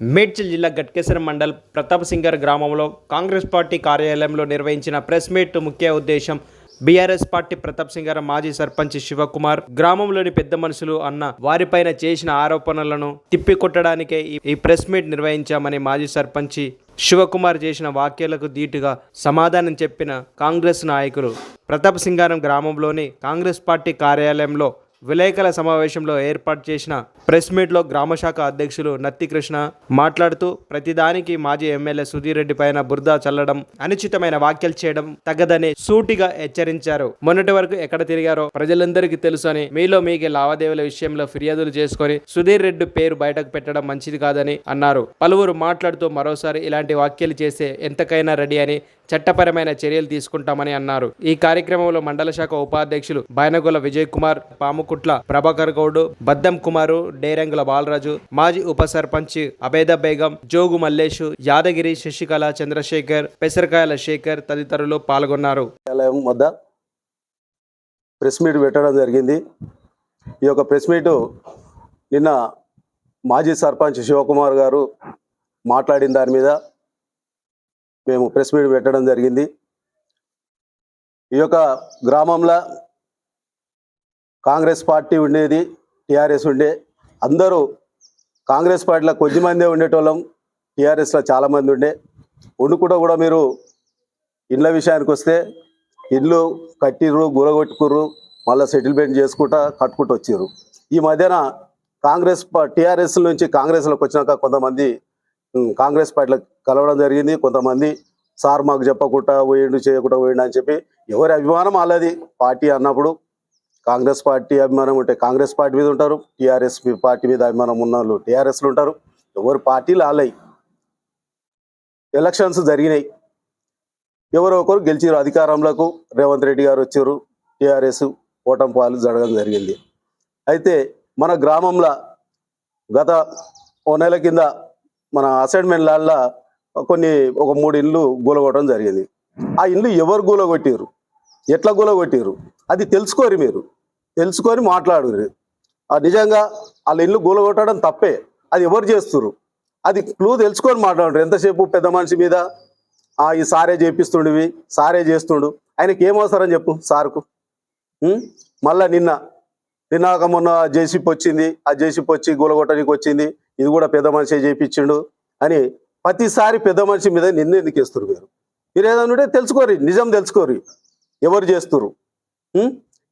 మేడ్చల్ జిల్లా గట్కేశ్వర మండల్ ప్రతాప్ సింగర్ గ్రామంలో కాంగ్రెస్ పార్టీ కార్యాలయంలో నిర్వహించిన ప్రెస్ మీట్ ముఖ్య ఉద్దేశం బీఆర్ఎస్ పార్టీ ప్రతాప్ సింగర్ మాజీ సర్పంచ్ శివకుమార్. గ్రామంలోని పెద్ద మనుషులు అన్న వారిపైన చేసిన ఆరోపణలను తిప్పికొట్టడానికే ఈ- ఈ ప్రెస్ మీట్ నిర్వహించామని మాజీ సర్పంచి శివకుమార్ చేసిన వ్యాఖ్యలకు ధీటుగా సమాధానం చెప్పిన కాంగ్రెస్ నాయకులు ప్రతాప్ సింగారం గ్రామంలోని కాంగ్రెస్ పార్టీ కార్యాలయంలో విలేకరుల సమావేశంలో ఏర్పాటు చేసిన ప్రెస్ మీట్లో గ్రామశాఖ అధ్యక్షులు నత్తికృష్ణ మాట్లాడుతూ ప్రతిదానికి మాజీ ఎమ్మెల్యే సుధీర్ రెడ్డి పైన బురద చల్లడం అనుచితమైన వ్యాఖ్యలు చేయడం తగ్గదని సూటిగా హెచ్చరించారు. మొన్నటి వరకు ఎక్కడ తిరిగారో ప్రజలందరికీ తెలుసు అని మీలో మీకే లావాదేవీల విషయంలో ఫిర్యాదులు చేసుకొని సుధీర్ రెడ్డి పేరు బయటకు పెట్టడం మంచిది కాదని అన్నారు. పలువురు మాట్లాడుతూ మరోసారి ఇలాంటి వ్యాఖ్యలు చేస్తే ఎంతకైనా రెడీ అని చట్టపరమైన చర్యలు తీసుకుంటామని అన్నారు. ఈ కార్యక్రమంలో మండల శాఖ ఉపాధ్యక్షులు బైనగొల విజయ్ కుమార్ పాముకుట్ల ప్రభాకర్ గౌడ్ బద్దం కుమారు డేరంగుల బాలరాజు మాజీ ఉప సర్పంచ్ అబేద బేగం జోగు మల్లేషు యాదగిరి శశికళ చంద్రశేఖర్ పెసరకాయల శేఖర్ తదితరులు పాల్గొన్నారు. వద్ద ప్రెస్ మీట్ పెట్టడం జరిగింది. ఈ యొక్క ప్రెస్ మీటు నిన్న మాజీ సర్పంచ్ శివకుమార్ గారు మాట్లాడిన దాని మీద మేము ప్రెస్ మీట్ పెట్టడం జరిగింది. ఈ యొక్క గ్రామంలో కాంగ్రెస్ పార్టీ ఉండేది టీఆర్ఎస్ ఉండే. అందరూ కాంగ్రెస్ పార్టీలో కొద్దిమందే ఉండేటోళ్ళం టీఆర్ఎస్లో చాలామంది ఉండే. వండుకుంటూ కూడా మీరు ఇండ్ల విషయానికి వస్తే ఇల్లు కట్టిర్రు గురగొట్టుకుర్రు మళ్ళీ సెటిల్మెంట్ చేసుకుంటా కట్టుకుంటూ వచ్చిర్రు. ఈ మధ్యన కాంగ్రెస్ టీఆర్ఎస్ నుంచి కాంగ్రెస్లోకి వచ్చినాక కొంతమంది కాంగ్రెస్ పార్టీలో కలవడం జరిగింది. కొంతమంది సార్ మాకు చెప్పకుండా పోయిండు చేయకుండా పోయిండు అని చెప్పి ఎవరి అభిమానం వాళ్ళది. పార్టీ అన్నప్పుడు కాంగ్రెస్ పార్టీ అభిమానం ఉంటే కాంగ్రెస్ పార్టీ మీద ఉంటారు. టీఆర్ఎస్ పార్టీ మీద అభిమానం ఉన్న వాళ్ళు టీఆర్ఎస్లు ఉంటారు. ఎవరు పార్టీలు వాళ్ళయి ఎలక్షన్స్ జరిగినాయి. ఎవరో ఒకరు గెలిచారు అధికారంలోకి రేవంత్ రెడ్డి గారు వచ్చారు. టీఆర్ఎస్ ఓటమి పాలు జరగడం జరిగింది. అయితే మన గ్రామంలో గత ఓ నెల కింద మన అసైన్మెంట్ లాల్లో కొన్ని ఒక మూడు ఇళ్ళు గూలగొట్టడం జరిగింది. ఆ ఇల్లు ఎవరు గూలగొట్టారు ఎట్లా గూలగొట్టారు అది తెలుసుకోరు మీరు. తెలుసుకొని మాట్లాడురు నిజంగా వాళ్ళ ఇల్లు గూలగొట్టడం తప్పే. అది ఎవరు చేస్తున్నారు అది క్లూ తెలుసుకొని మాట్లాడరు ఎంతసేపు పెద్ద మనిషి మీద? ఆ ఈ సారే చేపిస్తుండివి సారే చేస్తుండు. ఆయనకి ఏమవసరం చెప్పు సార్కు? మళ్ళా నిన్న నిన్న మొన్న జేసీపీ వచ్చింది ఆ జేసీపీ వచ్చి గూలగొట్టడానికి వచ్చింది. ఇది కూడా పెద్ద మనిషి చేయించిండు అని ప్రతిసారి పెద్ద మనిషి మీద నిన్న ఎందుకు వేస్తారు మీరు మీరు ఏదనుంటే ఉంటే తెలుసుకోరు నిజం తెలుసుకోరు ఎవరు చేస్తారు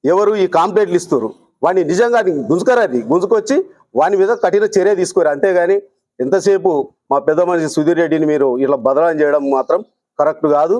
ఎవరు ఈ కాంప్లైంట్లు ఇస్తారు వాడిని నిజంగా గుంజుకరాది. గుంజుకొచ్చి వాని మీద కఠిన చర్య తీసుకోరు అంతేగాని ఎంతసేపు మా పెద్ద మనిషి సుధీర్ రెడ్డిని మీరు ఇట్లా బదలాం చేయడం మాత్రం కరెక్ట్ కాదు.